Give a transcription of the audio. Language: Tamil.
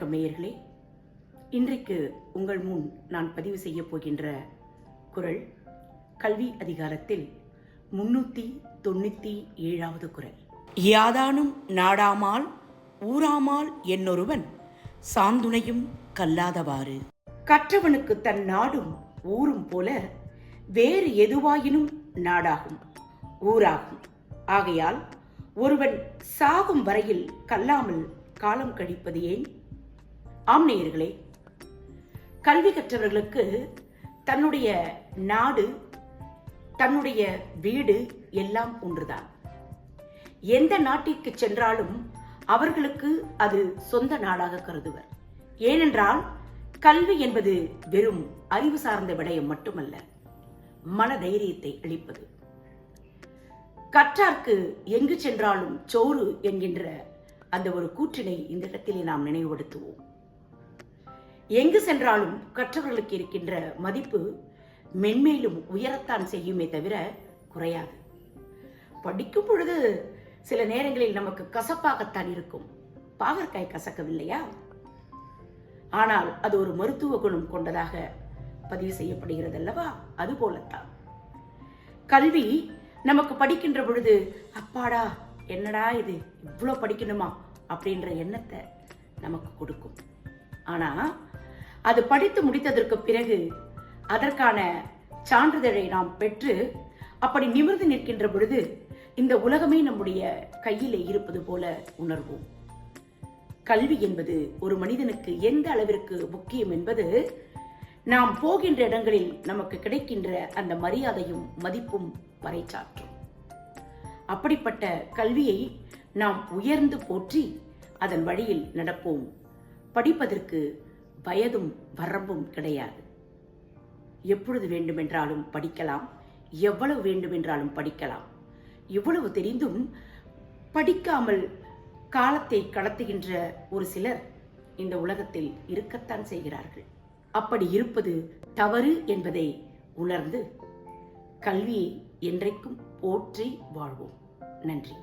வணக்கம் நேயர்களே. இன்றைக்கு உங்கள் முன் நான் பதிவு செய்ய போகின்ற குரல் கல்வி அதிகாரத்தில் முன்னூத்தி தொண்ணூத்தி ஏழாவது குரல். யாதானும் நாடாமால் ஊராமால் என்னொருவன் சாந்துணையும் கல்லாதவாறு. கற்றவனுக்கு தன் நாடும் ஊரும் போல வேறு எதுவாயினும் நாடாகும் ஊராகும். ஆகையால் ஒருவன் சாகும் வரையில் கல்லாமல் காலம் கழிப்பது ஏன்? ஆம் நேயர்களே கல்வி கற்றவர்களுக்கு தன்னுடைய நாடு தன்னுடைய வீடு எல்லாம் ஒன்றுதான். எந்த நாட்டிற்கு சென்றாலும் அவர்களுக்கு அது சொந்த நாடாக கருதுவர். ஏனென்றால் கல்வி என்பது வெறும் அறிவு சார்ந்த விடயம் மட்டுமல்ல மன தைரியத்தை அளிப்பது. கற்றார்க்கு எங்கு சென்றாலும் சோறு என்கின்ற அந்த ஒரு கூற்றினை இந்த இடத்திலே நாம் நினைவுபடுத்துவோம். எங்கு சென்றாலும் கற்றவர்களுக்கு இருக்கின்ற மதிப்பு மென்மேலும் உயரத்தான் செய்யுமே தவிர குறையாது. படிக்கும் பொழுது சில நேரங்களில் நமக்கு கசப்பாகத்தான் இருக்கும். பாகற்காய் கசக்கவில்லையா? ஆனால் அது ஒரு மருத்துவ குணம் கொண்டதாக பதிவு செய்யப்படுகிறது அல்லவா அது போலத்தான். கல்வி நமக்கு படிக்கின்ற பொழுது அப்பாடா என்னடா இது? இவ்வளோ படிக்கணுமா? அப்படின்ற எண்ணத்தை நமக்கு கொடுக்கும். ஆனால் அது படித்து முடித்ததற்கு பிறகு அதற்கான சான்றிதழை நாம் பெற்று அப்படி நிமிர்ந்து நிற்கின்ற பொழுது இந்த உலகமே நம்முடைய கையிலே இருப்பது போல உணர்வோம். கல்வி என்பது ஒரு மனிதனுக்கு எந்த அளவிற்கு முக்கியம் என்பது நாம் போகின்ற இடங்களில் நமக்கு கிடைக்கின்ற அந்த மரியாதையும் மதிப்பும் பறைச்சாற்றும் அப்படிப்பட்ட கல்வியை நாம் உயர்ந்து போற்றி அதன் வழியில் நடப்போம். படிப்பதற்கு வயதும் வரம்பும் கிடையாது. எப்பொழுது வேண்டுமென்றாலும் படிக்கலாம் எவ்வளவு வேண்டுமென்றாலும் படிக்கலாம். இவ்வளவு தெரிந்தும் படிக்காமல் காலத்தை கடத்துகின்ற ஒரு சிலர் இந்த உலகத்தில் இருக்கத்தான் செய்கிறார்கள். அப்படி இருப்பது தவறு என்பதை உணர்ந்து கல்வியை என்றைக்கும் போற்றி வாழ்வோம். நன்றி.